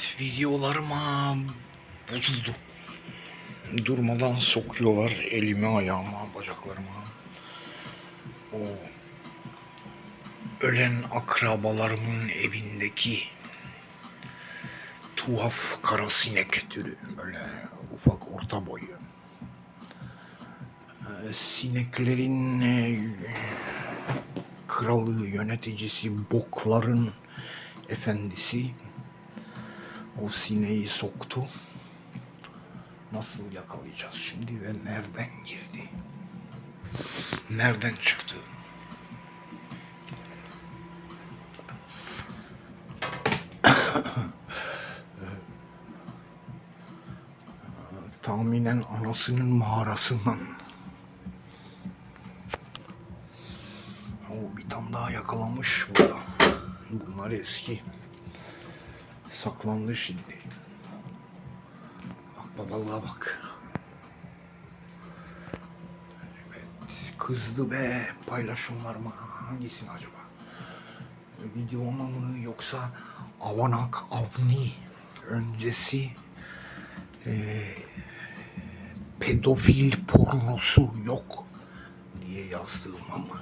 Evet, videolarıma bozuldu. Durmadan sokuyorlar elime, ayağıma, bacaklarıma. O ölen akrabalarımın evindeki tuhaf kara sinek türü. Böyle ufak orta boyu. Ee, Sineklerin e, kralı, yöneticisi, bokların efendisi o sineği soktu. Nasıl yakalayacağız şimdi ve nereden girdi? Nereden çıktı? Tahminen anasının mağarasından. O bir tane daha yakalamış burada. Bunlar eski. Saklandı şimdi. Bak babalığa bak. Evet, kızdı be paylaşımlar mı? Hangisini acaba? Videoma mı yoksa Avanak Avni öncesi eee, pedofil pornosu yok diye yazdığıma mı?